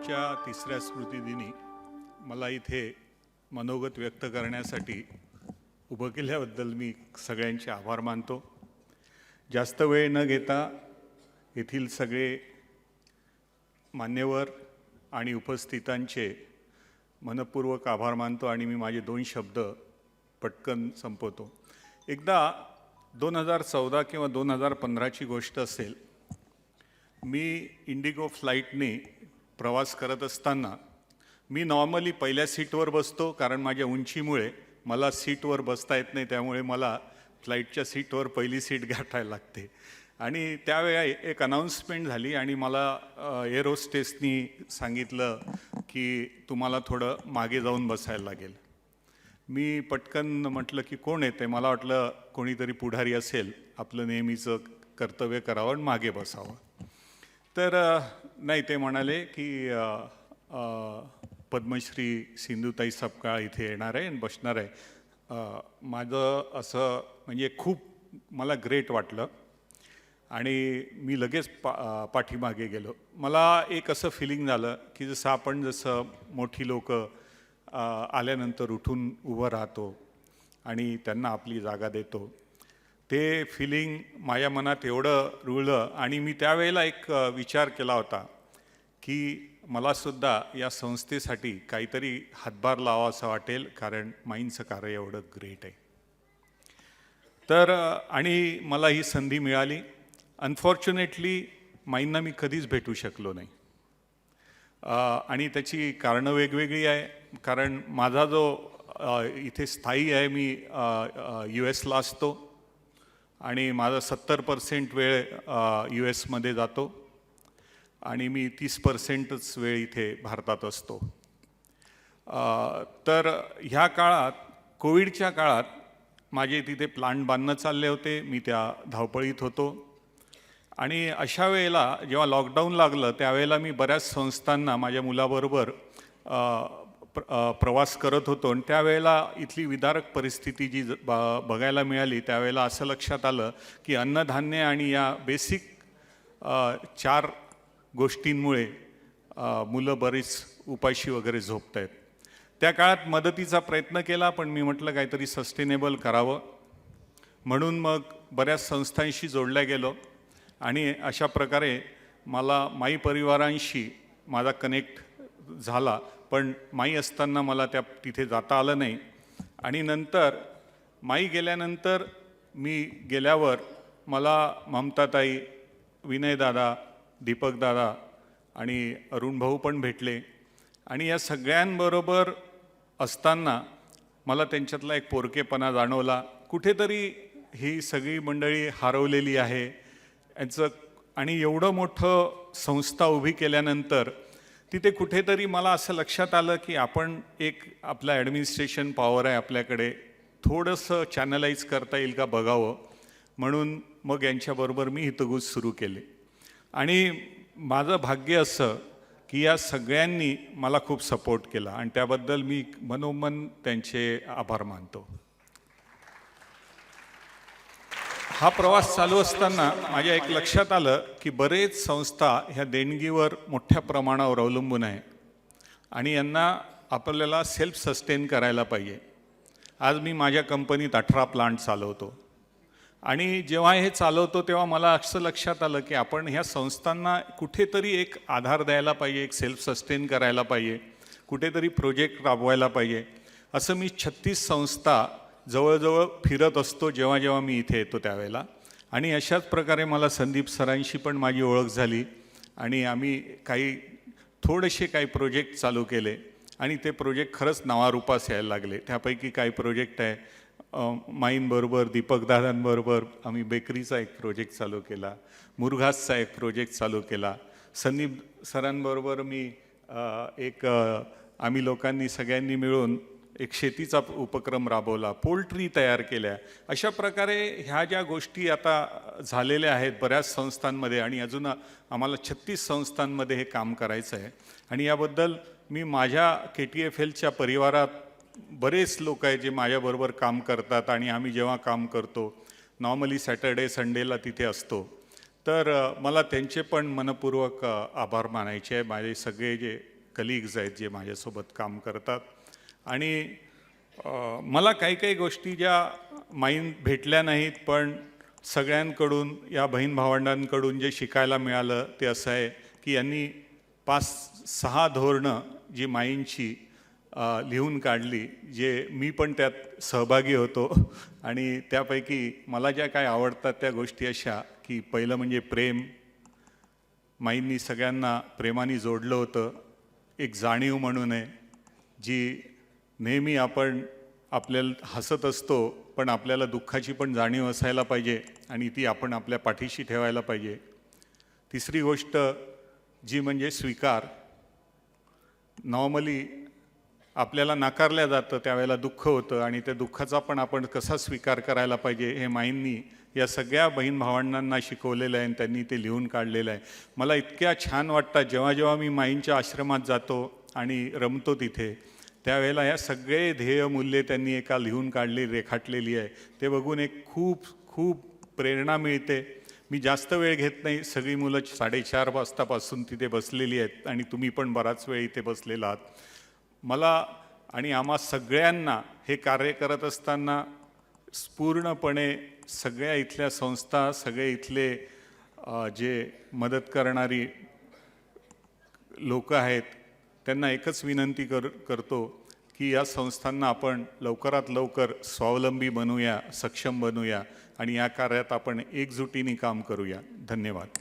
आमच्या तिसऱ्या स्मृतिदिनी मला इथे मनोगत व्यक्त करण्यासाठी उभं केल्याबद्दल मी सगळ्यांचे आभार मानतो. जास्त वेळ न घेता येथील सगळे मान्यवर आणि उपस्थितांचे मनपूर्वक आभार मानतो आणि मी माझे दोन शब्द पटकन संपवतो. एकदा दोन हजार चौदा किंवा दोन हजार पंधराची गोष्ट असेल मी इंडिगो फ्लाईटने प्रवास करत असताना मी नॉर्मली पहिल्या सीटवर बसतो कारण माझ्या उंचीमुळे मला सीटवर बसता येत नाही त्यामुळे मला फ्लाईटच्या सीटवर पहिली सीट गाठायला लागते. आणि त्यावेळा एक अनाऊन्समेंट झाली आणि मला एरोस्टेसनी सांगितलं की तुम्हाला थोडं मागे जाऊन बसायला लागेल. मी पटकन म्हटलं की कोण येते मला वाटलं कोणीतरी पुढारी असेल. आपलं नेहमीचं कर्तव्य करावं आणि मागे बसावं. तर नाही ते म्हणाले की पद्मश्री सिंधुताई सपकाळ इथे येणार आहे आणि बसणार आहे. माझं असं म्हणजे खूप मला ग्रेट वाटलं आणि मी लगेच पा पाठीमागे गेलो. मला एक असं फिलिंग झालं की जसं आपण जसं मोठी लोक आल्यानंतर उठून उभं राहतो आणि त्यांना आपली जागा देतो ते फिलिंग माझ्या मनात एवढं रुळलं आणि मी त्यावेळेला एक विचार केला होता की मलासुद्धा या संस्थेसाठी काहीतरी हातभार लावा असं वाटेल कारण माईंचं कार्य एवढं ग्रेट आहे. तर आणि मला ही संधी मिळाली. अनफॉर्च्युनेटली माईंना मी कधीच भेटू शकलो नाही. आणि त्याची कारणं वेगवेगळी आहे. कारण माझा जो इथे स्थायी आहे मी यू एसला असतो. आणि माझा सत्तर पर्सेंट वेळ यू एसमध्ये जातो आणि मी तीस पर्सेंटच वेळ इथे भारतात असतो. तर ह्या काळात कोविडच्या काळात माझे तिथे प्लांट बांधणं चालले होते मी त्या धावपळीत होतो. आणि अशा वेळेला जेव्हा लॉकडाऊन लागलं त्यावेळेला मी बऱ्याच संस्थांना माझ्या मुलाबरोबर प्र- प्रवास करत होतो आणि त्यावेळेला इथली विदारक परिस्थिती जी ज- ब- बघायला मिळाली त्यावेळेला असं लक्षात आलं की अन्नधान्य आणि या बेसिक चार गोष्टींमुळे मुलं बरीच उपाशी वगैरे झोपत आहेत त्या काळात मदतीचा प्रयत्न केला पण मी म्हटलं काहीतरी सस्टेनेबल करावं. म्हणून मग बऱ्याच संस्थांशी जोडल्या गेलो आणि अशा प्रकारे मला माई परिवारांशी माझा कनेक्ट झाला. पण माई असताना मला त्या तिथे जाता आलं नाही. आणि नंतर माई गेल्यानंतर मी गेल्यावर मला ममताताई विनयदादा दीपकदादा आणि अरुणभाऊ पण भेटले. आणि या सगळ्यांबरोबर असताना मला त्यांच्यातला एक पोरकेपणा जाणवला. कुठेतरी ही सगळी मंडळी हरवलेली आहे. यांचं आणि एवढं मोठं संस्था उभी केल्यानंतर तिथे कुठेतरी मला असं लक्षात आलं की आपण एक आपलं ॲडमिनिस्ट्रेशन पॉवर आहे आपल्याकडे. थोडंसं चॅनलाइज करता येईल का बघावं. म्हणून मग यांच्याबरोबर मी हितगुज सुरू केले. आणि माझं भाग्य असं की या सगळ्यांनी मला खूप सपोर्ट केला. आणि त्याबद्दल मी मनोमन त्यांचे आभार मानतो. हा प्रवास चालू असताना माझ्या एक लक्षात आलं की बरेच संस्था ह्या देणगीवर मोठ्या प्रमाणावर अवलंबून आहे. आणि यांना आपल्याला सेल्फ सस्टेन करायला पाहिजे. आज मी माझ्या कंपनीत अठरा प्लांट चालवतो. आणि जेव्हा हे चालवतो तेव्हा मला असं लक्षात आलं की आपण ह्या संस्थांना कुठेतरी एक आधार द्यायला पाहिजे एक सेल्फ सस्टेन करायला पाहिजे कुठेतरी प्रोजेक्ट राबवायला पाहिजे. असं मी छत्तीस संस्था जवळजवळ फिरत असतो जेव्हा जेव्हा मी इथे येतो त्यावेळेला. आणि अशाच प्रकारे मला संदीप सरांशी पण माझी ओळख झाली. आणि आम्ही काही थोडेसे काही प्रोजेक्ट चालू केले. आणि ते प्रोजेक्ट खरंच नावारूपास यायला लागले. त्यापैकी काही प्रोजेक्ट आहे माईंबरोबर दीपकदादांबरोबर आम्ही बेकरीचा एक प्रोजेक्ट चालू केला. मुरघासचा एक प्रोजेक्ट चालू केला. संदीप सरांबरोबर मी एक आम्ही लोकांनी सगळ्यांनी मिळून एक शेतीचा उपक्रम राबवला पोल्ट्री तयार केल्या. अशा प्रकारे ह्या ज्या गोष्टी आता झालेल्या आहेत बऱ्याच संस्थांमध्ये आणि अजून आम्हाला छत्तीस संस्थांमध्ये हे काम करायचं आहे. आणि याबद्दल मी माझ्या के टी एफ एलच्या परिवारात बरेच लोक आहेत जे माझ्याबरोबर काम करतात आणि आम्ही जेव्हा काम करतो नॉर्मली सॅटर्डे संडेला तिथे असतो. तर मला त्यांचे पण मनपूर्वक आभार मानायचे आहे. माझे सगळे जे कलिग्ज आहेत जे माझ्यासोबत काम करतात आणि मला काही काही गोष्टी ज्या माईन भेटल्या नाहीत पण सगळ्यांकडून या बहीण भावंडांकडून जे शिकायला मिळालं ते असं आहे की यांनी पाच सहा धोरणं जी माईंची लिहून काढली जे मी पण त्यात सहभागी होतो. आणि त्यापैकी मला ज्या काय आवडतात त्या गोष्टी अशा की पहिलं म्हणजे प्रेम. माईंनी सगळ्यांना प्रेमाने जोडलं होतं. एक जाणीव म्हणून आहे जी नेहमी आपण आपल्याला हसत असतो पण आपल्याला दुःखाची पण जाणीव असायला पाहिजे आणि ती आपण आपल्या पाठीशी ठेवायला पाहिजे. तिसरी गोष्ट जी म्हणजे स्वीकार. नॉर्मली आपल्याला नाकारल्या जातं त्यावेळेला दुःख होतं आणि त्या दुःखाचा पण आपण कसा स्वीकार करायला पाहिजे हे माईंनी या सगळ्या बहीण भावंडांना शिकवलेलं आहे आणि त्यांनी ते लिहून काढलेलं आहे. मला इतक्या छान वाटतात जेव्हा जेव्हा मी माईंच्या आश्रमात जातो आणि रमतो तिथे त्यावेळेला या सगळे ध्येय मूल्ये त्यांनी एका लिहून काढली रेखाटलेली आहे. ते बघून एक खूप खूप प्रेरणा मिळते. मी जास्त वेळ घेत नाही. सगळी मुलं साडेचार वाजतापासून तिथे बसलेली आहेत आणि तुम्ही पण बराच वेळ इथे बसलेला आहात. मला आणि आम्हा सगळ्यांना हे कार्य करत असताना पूर्णपणे सगळ्या इथल्या संस्था सगळे इथले जे मदत करणारी लोक आहेत त्यांना एकच विनंती कर करतो की या संस्थांना आपण लवकरात लवकर स्वावलंबी बनवूया सक्षम बनवूया आणि या कार्यात आपण एकजुटीने काम करूया. धन्यवाद.